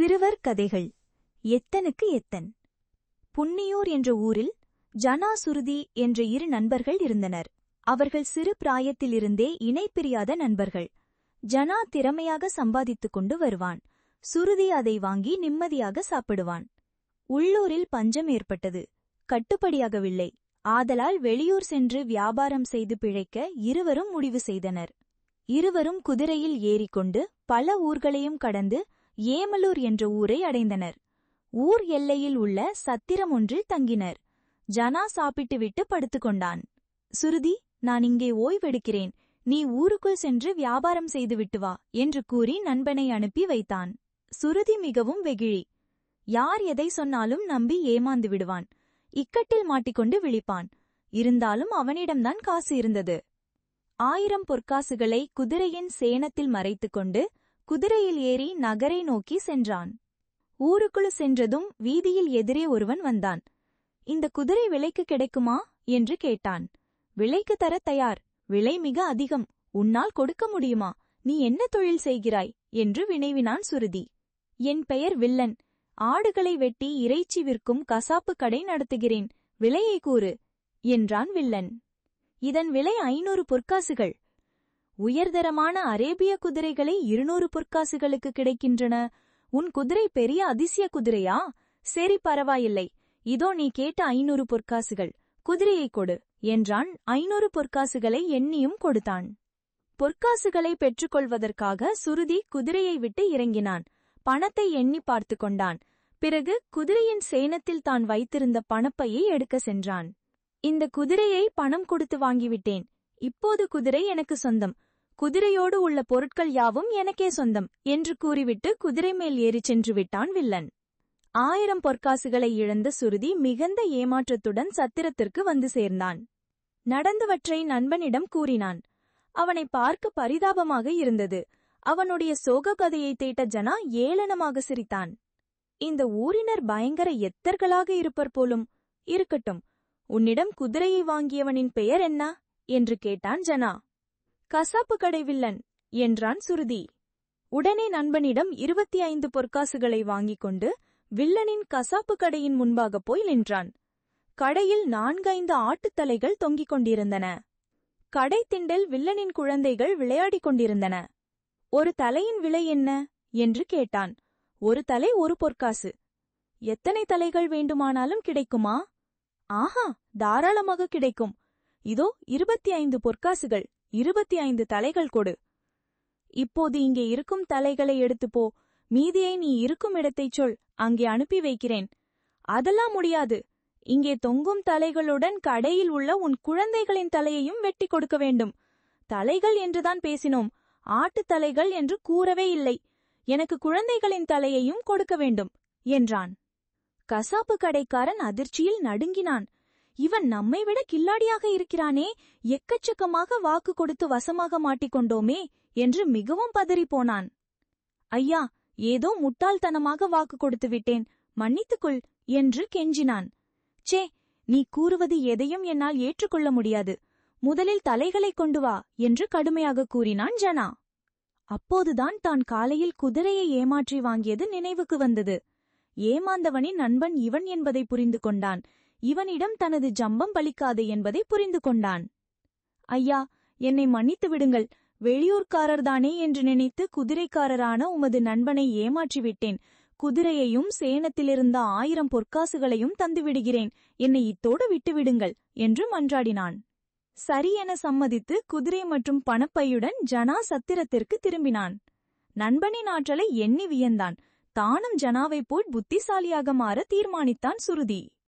சிறுவர் கதைகள். எத்தனுக்கு எத்தன்? புன்னியூர் என்ற ஊரில் ஜனா சுருதி என்ற இரு நண்பர்கள் இருந்தனர். அவர்கள் சிறு பிராயத்திலிருந்தே இணை பிரியாத நண்பர்கள். ஜனா திறமையாக சம்பாதித்துக் கொண்டு வருவான். சுருதி அதை வாங்கி நிம்மதியாக சாப்பிடுவான். உள்ளூரில் பஞ்சம் ஏற்பட்டது. கட்டுப்படியாகவில்லை. ஆதலால் வெளியூர் சென்று வியாபாரம் செய்து பிழைக்க இருவரும் முடிவு செய்தனர். இருவரும் குதிரையில் ஏறிக்கொண்டு பல ஊர்களையும் கடந்து ஏமலூர் என்ற ஊரை அடைந்தனர். ஊர் எல்லையில் உள்ள சத்திரம் ஒன்றில் தங்கினர். ஜனா சாப்பிட்டுவிட்டு படுத்துக்கொண்டான் சுருதி நான் இங்கே ஓய்வெடுக்கிறேன். நீ ஊருக்குள் சென்று வியாபாரம் செய்துவிட்டு வா என்று கூறி நண்பனை அனுப்பி வைத்தான். சுருதி மிகவும் வெகிழி யார் எதை சொன்னாலும் நம்பி ஏமாந்து விடுவான். இக்கட்டில் மாட்டிக்கொண்டு விழிப்பான். இருந்தாலும் அவனிடம்தான் காசு இருந்தது. ஆயிரம் பொற்காசுகளை குதிரையின் சேனத்தில் மறைத்துக்கொண்டு குதிரையில் ஏறி நகரை நோக்கி சென்றான். ஊருக்குள் சென்றதும் வீதியில் எதிரே ஒருவன் வந்தான். இந்த குதிரை விலைக்கு கிடைக்குமா? என்று கேட்டான். விலைக்கு தர தயார். விலை மிக அதிகம். உன்னால் கொடுக்க முடியுமா? நீ என்ன தொழில் செய்கிறாய்? என்று வினைவினான் சுருதி. என் பெயர் வில்லன். ஆடுகளை வெட்டி இறைச்சி விற்கும் கசாப்பு கடை நடத்துகிறேன். விலையை கூறு என்றான் வில்லன். இதன் விலை ஐநூறு பொற்காசுகள். உயர்தரமான அரேபிய குதிரைகளை இருநூறு பொற்காசுகளுக்கு கிடைக்கின்றன. உன் குதிரை பெரிய அதிசய குதிரையா? சரி பரவாயில்லை. இதோ நீ கேட்ட ஐநூறு பொற்காசுகள். குதிரையை கொடு என்றான் ஐநூறு பொற்காசுகளை எண்ணியும் கொடுத்தான். பொற்காசுகளை பெற்றுக்கொள்வதற்காக சுருதி குதிரையை விட்டு இறங்கினான். பணத்தை எண்ணி பார்த்து கொண்டான். பிறகு குதிரையின் சேனத்தில் தான் வைத்திருந்த பணப்பையை எடுக்க சென்றான். இந்த குதிரையை பணம் கொடுத்து வாங்கிவிட்டேன். இப்போது குதிரை எனக்கு சொந்தம். குதிரையோடு உள்ள பொருட்கள் யாவும் எனக்கே சொந்தம் என்று கூறிவிட்டு குதிரை மேல் ஏறிச் சென்று விட்டான் வில்லன். ஆயிரம் பொற்காசுகளை இழந்த சுருதி மிகுந்த ஏமாற்றத்துடன் சத்திரத்திற்கு வந்து சேர்ந்தான். நடந்தவற்றை நண்பனிடம் கூறினான். அவனை பார்க்க பரிதாபமாக இருந்தது. அவனுடைய சோக கதையை தேட்ட ஜனா ஏளனமாக சிரித்தான். இந்த ஊரினர் பயங்கர எத்தர்களாக இருப்பர் போலும். இருக்கட்டும் உன்னிடம் குதிரையை வாங்கியவனின் பெயர் என்ன? என்று கேட்டான் ஜனா. கசாப்பு கடை வில்லன் என்றான் சுருதி. உடனே நண்பனிடம் இருபத்தி ஐந்து பொற்காசுகளை வாங்கிக் கொண்டு வில்லனின் கசாப்பு கடையின் முன்பாக போய் நின்றான். கடையில் நான்கைந்து ஆட்டுத்தலைகள் தொங்கிக் கொண்டிருந்தன. கடை திண்டல் வில்லனின் குழந்தைகள் விளையாடிக் கொண்டிருந்தன. ஒரு தலையின் விலை என்ன? என்று கேட்டான். ஒரு தலை ஒரு பொற்காசு. எத்தனை தலைகள் வேண்டுமானாலும் கிடைக்குமா? ஆஹா தாராளமாக கிடைக்கும். இதோ இருபத்தி ஐந்து பொற்காசுகள். இருபத்தி ஐந்து தலைகள் கொடு. இப்போது இங்கே இருக்கும் தலைகளை எடுத்து போ. மீதியை நீ இருக்கும் இடத்தைச் சொல். அங்கே அனுப்பி வைக்கிறேன். அதெல்லாம் முடியாது. இங்கே தொங்கும் தலைகளுடன் கடையில் உள்ள உன் குழந்தைகளின் தலையையும் வெட்டி கொடுக்க வேண்டும். தலைகள் என்றுதான் பேசினோம். ஆட்டுத் தலைகள் என்று கூறவே இல்லை. எனக்கு குழந்தைகளின் தலையையும் கொடுக்க வேண்டும் என்றான். கசாப்பு கடைக்காரன் அதிர்ச்சியில் நடுங்கினான். இவன் நம்மை விட கில்லாடியாக இருக்கிறானே எக்கச்சக்கமாக வாக்கு கொடுத்து வசமாக மாட்டிக்கொண்டோமே என்று மிகவும் பதறிப்போனான். ஐயா ஏதோ முட்டாள்தனமாக வாக்கு கொடுத்து விட்டேன் மன்னித்துக்கொள் என்று கெஞ்சினான். சே நீ கூறுவது எதையும் என்னால் ஏற்றுக்கொள்ள முடியாது முதலில் தலைகளை கொண்டு வா என்று கடுமையாக கூறினான் ஜனா. அப்போதுதான் தான் காலையில் குதிரையை ஏமாற்றி வாங்கியது நினைவுக்கு வந்தது. ஏமாந்தவனின் நண்பன் இவன் என்பதை புரிந்து கொண்டான். இவனிடம் தனது ஜம்பம் பலிக்காது என்பதை புரிந்து கொண்டான். ஐயா என்னை மன்னித்து விடுங்கள். வெளியூர்க்காரர்தானே என்று நினைத்து குதிரைக்காரரான உமது நண்பனை ஏமாற்றிவிட்டேன். குதிரையையும் சேனத்திலிருந்த ஆயிரம் பொற்காசுகளையும் தந்துவிடுகிறேன். என்னை இத்தோடு விட்டுவிடுங்கள் என்று மன்றாடினான். சரி என சம்மதித்து குதிரை மற்றும் பணப்பையுடன் ஜனா சத்திரத்திற்கு திரும்பினான். நண்பனின் ஆற்றலை எண்ணி வியந்தான். தானும் ஜனாவைப் போல் புத்திசாலியாக மாற தீர்மானித்தான் சுருதி.